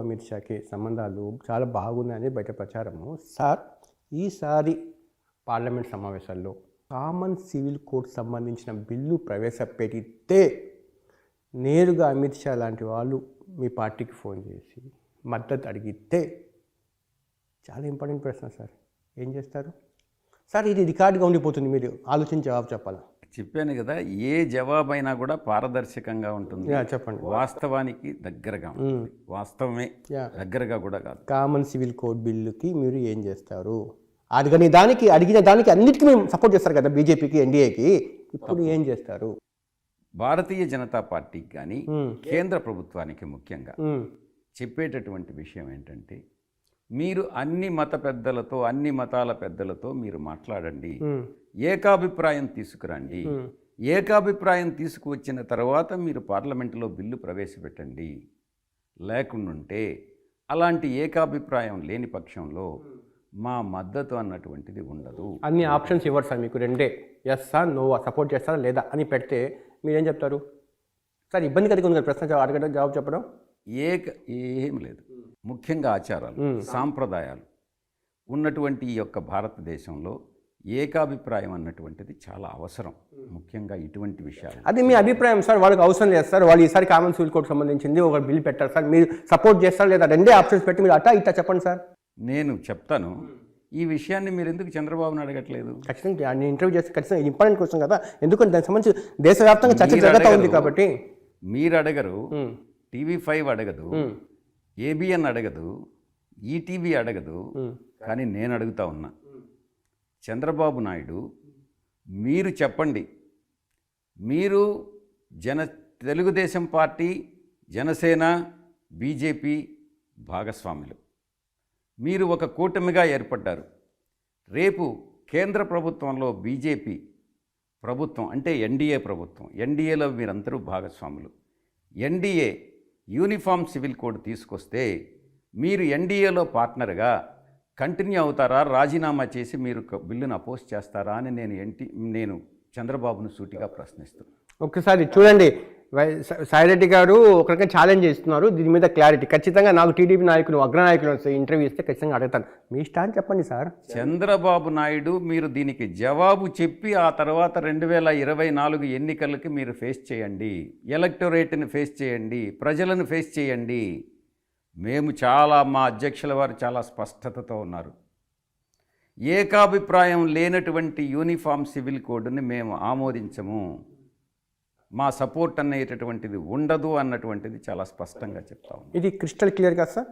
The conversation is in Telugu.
అమిత్ షాకి సంబంధాలు చాలా బాగున్నాయని బయట ప్రచారము. సార్ ఈసారి పార్లమెంట్ సమావేశాల్లో కామన్ సివిల్ కోడ్ సంబంధించిన బిల్లు ప్రవేశపెడితే నేరుగా అమిత్ షా లాంటి వాళ్ళు మీ పార్టీకి ఫోన్ చేసి మద్దతు అడిగితే చాలా ఇంపార్టెంట్ ప్రశ్న సార్. ఏం చేస్తారు? సార్ ఇది రికార్డుగా ఉండిపోతుంది మీరు ఆలోచించి జవాబు చెప్పాలా? చెప్పాను కదా ఏ జవాబైనా కూడా పారదర్శకంగా ఉంటుంది. చెప్పండి. వాస్తవానికి దగ్గరగా ఉంటుంది. వాస్తవమే. దగ్గరగా కూడా కాదు. కామన్ సివిల్ కోడ్ బిల్లుకి మీరు ఏం చేస్తారు? అడిగిన దానికి అడిగిన దానికి అన్నిటికీ మేము సపోర్ట్ చేస్తారు కదా బీజేపీకి ఎన్డీఏకి. ఇప్పుడు ఏం చేస్తారు? భారతీయ జనతా పార్టీకి కానీ. కేంద్ర ప్రభుత్వానికి ముఖ్యంగా. చెప్పేటటువంటి విషయం ఏంటంటే మీరు అన్ని మత పెద్దలతో అన్ని మతాల పెద్దలతో మీరు మాట్లాడండి. ఏకాభిప్రాయం తీసుకురండి. ఏకాభిప్రాయం తీసుకువచ్చిన తర్వాత మీరు పార్లమెంటులో బిల్లు ప్రవేశపెట్టండి. లేకుండుంటే అలాంటి ఏకాభిప్రాయం లేని పక్షంలో మా మద్దతు అన్నటువంటిది ఉండదు. అన్ని ఆప్షన్స్ ఇవ్వరు సార్ మీకు రెండే. ఎస్ సార్ నో సపోర్ట్ చేస్తారా లేదా అని పెడితే మీరేం చెప్తారు? సార్ ఇబ్బంది కలిగి ఉంది కదా ప్రశ్న అడగడం జవాబు చెప్పడం? ఏక ఏం లేదు. ముఖ్యంగా ఆచారాలు సాంప్రదాయాలు ఉన్నటువంటి ఈ యొక్క భారతదేశంలో ఏకాభిప్రాయం అన్నటువంటిది చాలా అవసరం. ముఖ్యంగా ఇటువంటి విషయాలు. అది మీ అభిప్రాయం సార్. వాళ్ళకి అవసరం లేదు సార్. వాళ్ళు ఈసారి కామన్ సివిల్ కోడ్ సంబంధించింది ఒక బిల్ పెట్టారు సార్. మీరు సపోర్ట్ చేస్తారు లేదా? రెండే ఆప్షన్స్ పెట్టి మీరు అటా ఇట్టా చెప్పండి సార్. నేను చెప్తాను. ఈ విషయాన్ని మీరు ఎందుకు చంద్రబాబుని అడగట్లేదు? ఖచ్చితంగా నేను ఇంటర్వ్యూ చేస్తే ఖచ్చితంగా ఇంపార్టెంట్ క్వశ్చన్ కదా. ఎందుకంటే దానికి సంబంధించి దేశవ్యాప్తంగా చర్చ జరుగుతూ ఉంది. కాబట్టి. మీరు అడగరు. టీవీ ఫైవ్ అడగదు. ఏబిఎన్ అడగదు ఈటీవీ అడగదు. కానీ నేను అడుగుతా ఉన్నా. చంద్రబాబు నాయుడు మీరు చెప్పండి. మీరు జన తెలుగుదేశం పార్టీ జనసేన బీజేపీ భాగస్వాములు. మీరు ఒక కూటమిగా ఏర్పడ్డారు. రేపు కేంద్ర ప్రభుత్వంలో బీజేపీ ప్రభుత్వం అంటే ఎన్డీఏ ప్రభుత్వం ఎన్డీఏలో మీరందరూ భాగస్వాములు. ఎన్డీఏ యూనిఫామ్ సివిల్ కోడ్ తీసుకొస్తే మీరు ఎన్డీఏలో పార్ట్నర్గా కంటిన్యూ అవుతారా? రాజీనామా చేసి మీరు బిల్లును అపోజ్ చేస్తారా? అని నేను ఎన్టీ నేను చంద్రబాబును సూటిగా ప్రశ్నిస్తున్నాను ఒకసారి చూడండి. సాయిరెడ్డి గారు ఒకరికైనా ఛాలెంజ్ చేస్తున్నారు. దీని మీద క్లారిటీ ఖచ్చితంగా నాకు టీడీపీ నాయకులు అగ్రనాయకులు ఇంటర్వ్యూ ఇస్తే ఖచ్చితంగా అడుగుతాను. మీ స్టాండ్ చెప్పండి సార్. చంద్రబాబు నాయుడు మీరు దీనికి జవాబు చెప్పి ఆ తర్వాత రెండు వేల ఇరవై నాలుగు ఎన్నికలకి మీరు ఫేస్ చేయండి. ఎలక్టోరేట్ని ఫేస్ చేయండి. ప్రజలను ఫేస్ చేయండి. మేము చాలా మా అధ్యక్షుల వారు చాలా స్పష్టతతో ఉన్నారు. ఏకాభిప్రాయం లేనటువంటి యూనిఫామ్ సివిల్ కోడ్ని మేము ఆమోదించము. మా సపోర్ట్ అనేటటువంటిది ఉండదు అన్నటువంటిది చాలా స్పష్టంగా చెప్తా ఇది క్రిస్టల్ క్లియర్గా సార్?